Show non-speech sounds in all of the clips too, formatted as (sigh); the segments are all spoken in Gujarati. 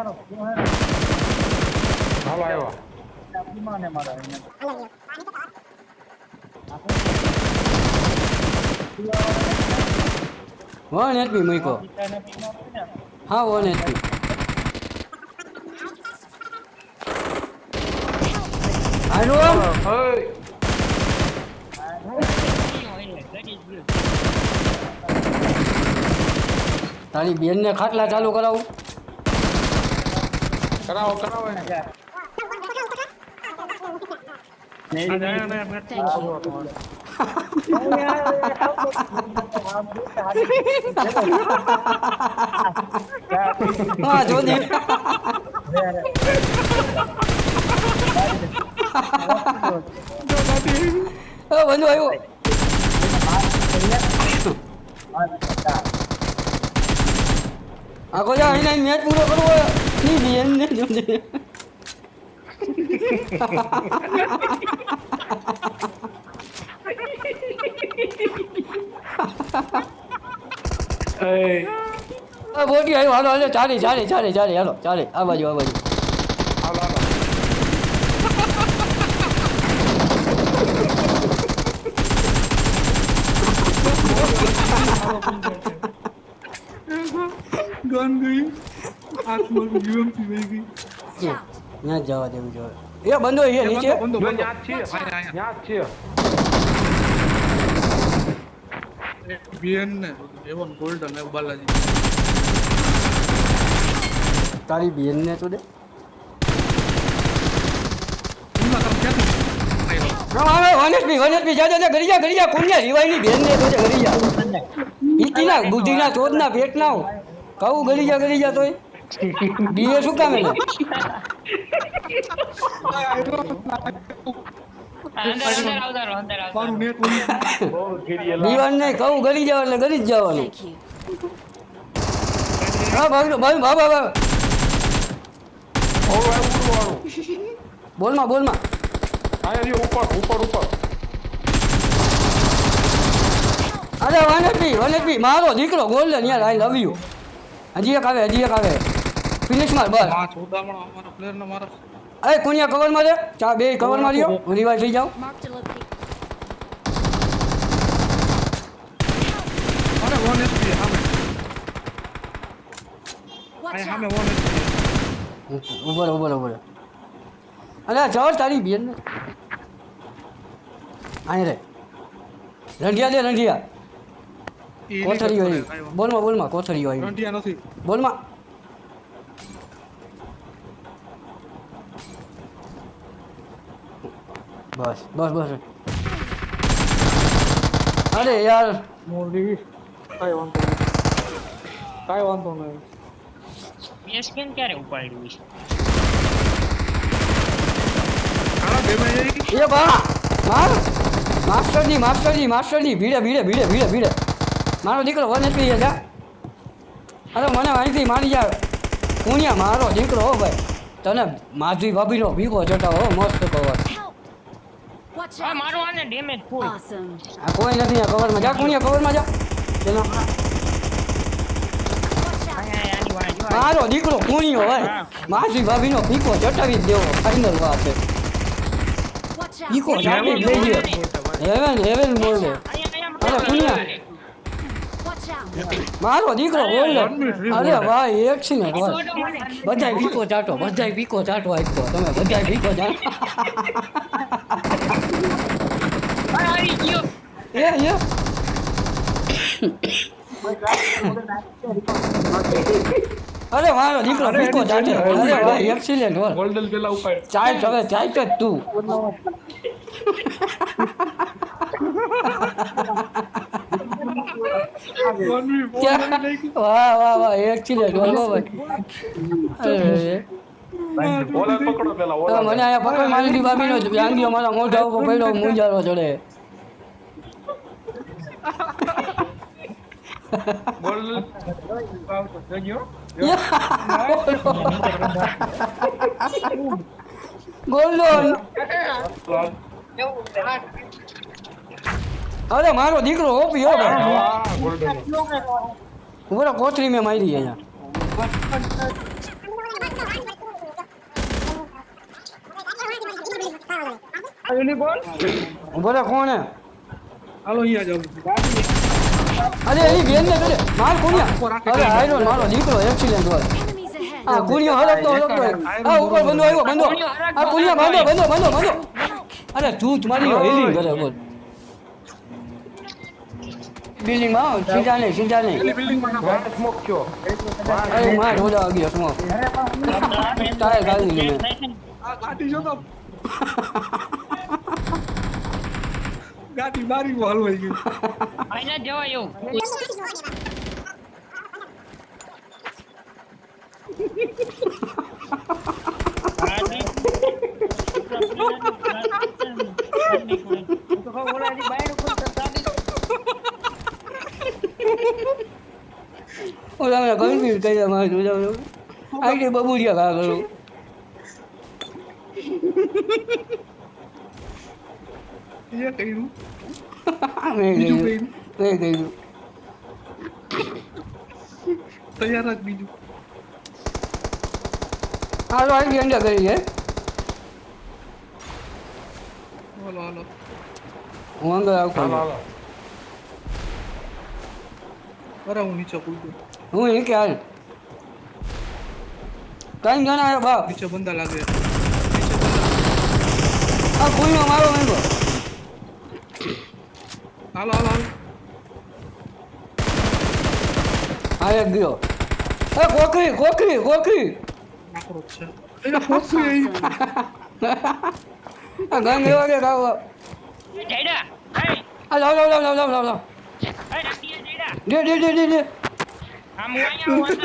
તારો હાલો આવ્યા. માને મારા વન એચપી મૂકો. હા વન એચપી હાલો. ઓય તારી બેનને ખાટલા ચાલુ કરાવું. કરાવો કરાવો. હા જોધી હા બંધુ આવ્યો આખો જા અહીં અહીં મેચ પૂરો કરવો હોયની બેનને જોધી એય, આ બોટી આવ્યો હાલો હાલો ચાલે ચાલે ચાલે ચાલે હાલો ચાલે ગન ગઈ હાથમાં યુએમપી વહી ગઈ ત્યાં જવા દેવું જોઈએ એ બંધો એ નીચે. બંધો બંધો. જ છીએ બીએન ને એવન ગોલ્ડન એ બાલાજી. તારી તો દે. રિવાઈની બેનને તો છે ઘરી જા. બુદ્ધિના ચોદના પેટના કહું ગળી જા ગળી જા તોય. બીએ શું કામ ને લા. દીવાન નહીં કહું ગળી જાવ એટલે ગળી જ જવાનું હા ભાગ ઓય, ઓય, ઉડવાનું. બોલમાં બોલમાં ઉપર ઉપર ઉપર અરે વનસ્પી વનસ્પી મારો દીકરો ગોલ્ડન યાર આઈ લવ યુ હજી એક આવે હજી એક આવે ફિનિશ માર બસ. આ ચોદામણો અમારા પ્લેયર ને મારા. અરે કુણિયા કવરમાં ચા બે કવરમાં રહ્યો. રિવાઇવ થઈ જાવ અરે વન ઉભર અરે ચલ તારી બેન ને. રે. રંઢિયા દે રંઢિયા. કોથળીઓ આવી બોલમાં બોલમાં કોથળીઓ આવી. નથી. બોલમાં. બસ બસ બસ અરે યાર મોરડી કાંઈ વાંધો નહીં કાંઈ વાંધો નહીં PSN ક્યારે ઉપાડ્યું છે એ બા માર માસ્ટરજી માસ્ટરજી માસ્ટરજી ભીડે ભીડે ભીડે ભીડે ભીડે મારો દીકરો વન એચપી છે જા અરે મને માહિતી મારી જા પુણ્યા મારો દીકરો હો ભાઈ તને માધવી ભાભીનો ભીગો ચટાવો હો મસ્ત કવર હા out. આને ડેમેજ ફૂલ આ કોઈ નથી આ કવરમાં જા કવરમાં જા. ચલો. મારો દીકરો પુણ્યો હોય? માધવી ભાભીનો ફીકો ચટાવી જ દેવો. ફાઇનલ વાત છે. લઈ ગયો. હેવન હેવન બોલે અરે પુણ્યા મારો દીકરો બોલે અરે ભાઈ એક છે ને બસ બધાય ભીકો ચાટો બધાય ભીકો ચાટો આપ્યો. તમે બધાય ભીકો ચાટો આવી ગયો એ એ અરે મારો દીકરો ભીકો ચાટે અરે ભાઈ એક્સિલેન્ટ હોય. ગોલ્ડન પેલા ઉપાડ. ચાય હવે ચાય તો જ તું? વાહ વાહ વાહ એક્સિલેન્ટ હોય હો ભાઈ. પકડો મને અહીંયા પકડ મારી બાબીનો જાંગીઓ મારા મોઢા ઉપર પડ્યો મુંજારો ચડે. Gol. ¿Soy yo? ગોલ્ડન અરે મારો દીકરો ઓપી હો બોલો કોથળી મેં મારી અહીંયા બોલો કોણ હાલો અહીંયા જાઉં અરે એની બેન ને કરે માર કુણિયા અરે આયરો મારો દીકરો એક્સિડન્ટ હોય. આ કુણિયો હલકતો હલકતો આ ઉપર બંધો આવ્યો બંધો. આ કુણિયા બાંધો બંધો બંધો બંધો. અરે તું જ મારી હેલિંગ કરે બોલ. બિલ્ડિંગમાં સીધા નહીં સીધા નહીં. બિલ્ડિંગમાં સ્મોક છો અરે માર આવી વાગ્યો સ્મોક તારે ગાડી લીધું આ ગાડી જો તો. ગાડી મારી હલવાઈ ગયું. આઈને જવાય એવું. ઓલા મેં કન્ફ્યુઝ કરી મારે ઢોળા આઈડી બબુડિયા ખા કરું. એ કર્યું બીજું કર્યું મેં કર્યું તૈયાર જ બીજું હાલો આઈડી અંડા કરી છે હાલો હાલો હું અંદર આવતો હાલો, નહીં. હાલો. અરે હું નીચે કૂદું હું એ કે હાલ કઈ જણા આવ્યો બાપ નીચે બંધા લાગે નીચે આ કુઈનો મારો મેંગો હાલો હાલો એક ગયો. એ કોકરી કોકરી કોકરી નાકરો છે એને ફોસી આ ગંગ એવા કે ગાવ જયડા હે. આ લાવ લાવ લાવ લાવ લાવ લાવ હે રાખીએ દે દે દે દે દે. આમ હું અહીંયા આવું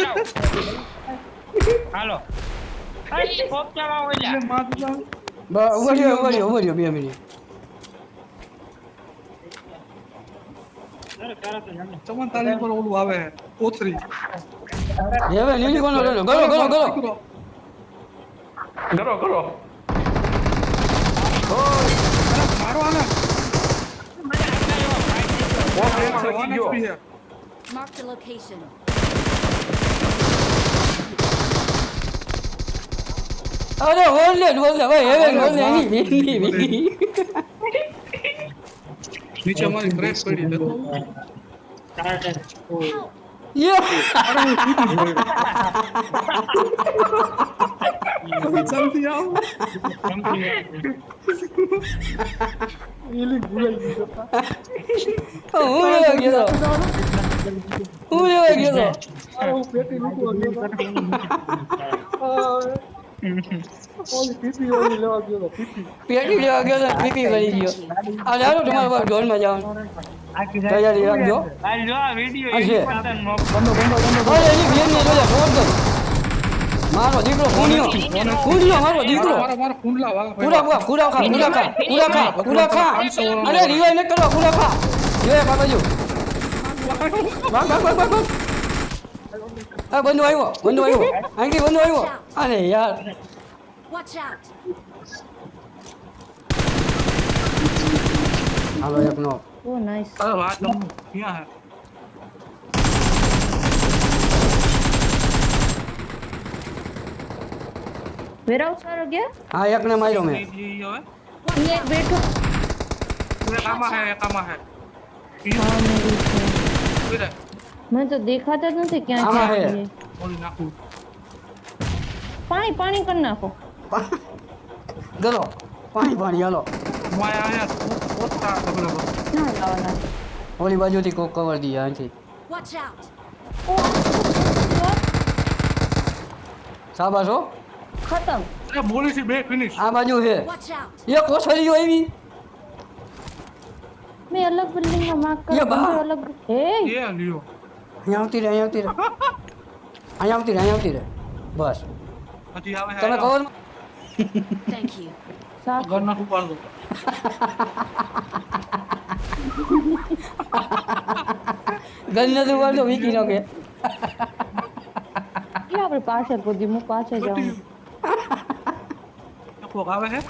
હાલો. હે કોક ચાવા ઓલા એને માથું બસ ઊભો રહ્યો ઊભો રહ્યો ઊભો રહ્યો બે મિનિટ. ચમન તાલી પર ઓલું આવે કોથરી હવે લીલી કોનો લે ગલો ગલો ગલો કરો કરો અરે મારો આને. Marked a location. અરે બોલ દે બોલ દે ભાઈ હવે બોલ દે એની બીની બીની નીચે મારી ક્રેશ પડી છે. જલ્દી આવો હું લેવા ગયો હું લેવા ગયો હું પેટી મૂકવા ગયો (laughs) પીપી લેવા ગયો હતો, પીપી. પેટી લેવા ગયો તો પીપી કરી ગયો. આ ચાલો તમારે પાસે ઢોલમાં જવાનું. તૈયારી રાખજો. આ જો આ વિડિયો હશે. એની પતન બંધો બંધો બંધો અરે એની બેનને જોજે ફોન મારો દીકરો કુણિયો કુણિયો મારો દીકરો. મારા મારા કુંડલા વાહ પૂરા પૂરા પૂરા ખા પૂરા ખા પૂરા ખા પૂરા ખા. અરે રિવાય ન કરો પૂરા ખા ભાગ ભાગ ભાગ ભાગ આ બંધુ આવ્યો બંધુ આવ્યો. આંકી બંધુ આવ્યો. અરે યાર. વોચ આઉટ હાલો એક નો. Oh, nice. અરે વાત જમનું ક્યાં હે? વેરાઉસ વાળો ગયા? હા એકને માર્યો મેં. ઈ- એક બેઠો. એક આમાં હે એક હે. ઈ હા મેરી રહે. મને તો દેખાતા જ નથી ક્યાં આમાં હે. નાખું. પાણી પાણી કરી નાખો. ગલો પાણી પાણી હાલો. માય આયા ઓલી બાજુથી કોક કવર દી આથી. ઓ હો. ખતમ. અરે બોલી છે બે ફિનિશ આ બાજુ છે એક આવી. મેં અલગ બિલ્ડિંગમાં માર્ક કર્યો. અલગ હે. એ લ્યો. અહીંયા આવતી રહે અહીંયા આવતી રહે અહીંયા આવતી રહે અહીંયા આવતી રહે બસ. તમે કહો Thank you. સાફ ઘર પાડ દો. ગન નથી વાળતો વીકી (laughs) નાખે. કે આપણે પાછળ કૂદી હું પાછળ જાઉં. કોક આવે હે?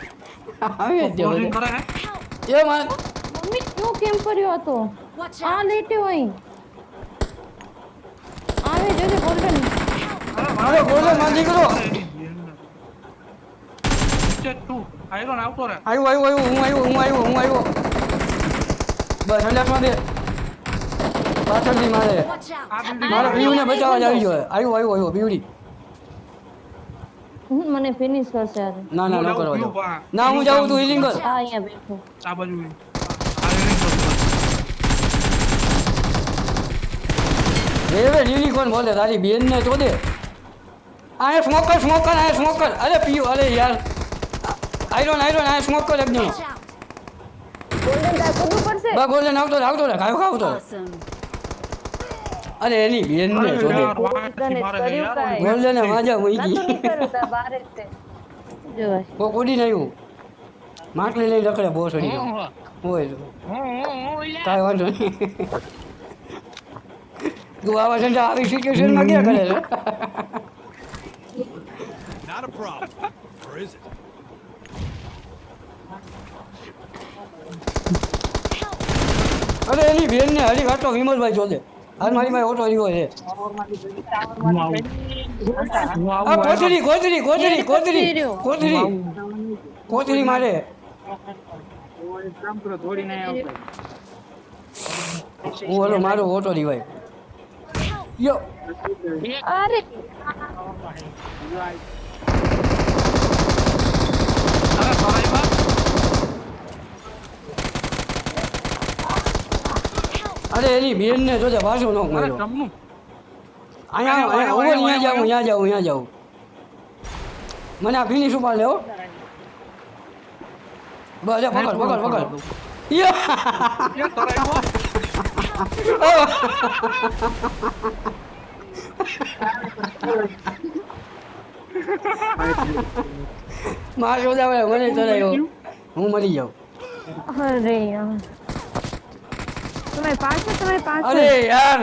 આવી જ કરે હે? એ મારે. મમ્મી તું કેમ કર્યો હતો? આ. લેટે હોય આવે જોજે ગોલ્ડન બોલો બોલે માં દીકરો આવ્યો આવ્યો આવ્યો હું આવ્યો હું આવ્યો હું આવ્યો બસ સંડાસમાં દે પાછળથી મારે મારે બીવને બચાવવા જ આવી જોઈએ આવ્યો આવ્યો આવ્યો બીવડી હું મને ફિનિશ કરશે આજે. ના ના ન હું પા. ના હું જાઉં તું હિલિંગ કર. આ અહીંયા બેઠો. આ બાજુ આ reading કરતો. રેવે બોલે તારી બેન ને તો દે. આ સ્મોક કર સ્મોક કર આ સ્મોક કર અરે પીયું અરે યાર. આયરોન આયરોન આ સ્મોક કર એકદમ ગોલ્ડન તાર કૂદવું પડશે બા ગોલ્ડન આવતો આવતો રે ખાયો ખાવતો. અરે એની બેન ને. કાંઈ. ગોલ્ડન માજા મૂકી ગઈ નીકળ્યું તાર બારે જો ભાઈ. કોક માટલી લઈ રખડે બોસ સડી હું ગયો હું હોય કાંઈ વાંધો નહીં. તું આવા સંજા આવી સિચ્યુએશનમાં ક્યાં કરે છે? Problem. Or is it? અરે એની બેન ને હરી ઘાટો વિમલભાઈ જોડે. હાલ મારી ભાઈ ઓટો રહ્યો છે. હું કોથરી કોથરી કોથરી કોથરી કોથરી કોથળી મારે. હું ઓલો મારો ઓટો રિવાય યો. અરે. અરે એની બેન ને જોજે પાછો નો માર્યો અહીંયા અહીંયા જાઉં અહીંયા જાઉં અહીંયા જાઉં. મને આ ફિનિશ ઉપાડ લેવો બસ જા, પકડ પકડ પકડ. યો. માર જોતા મને હું મરી જાઉં. અરે યાર. તમારી પાછળ તમારી પાછળ અરે યાર!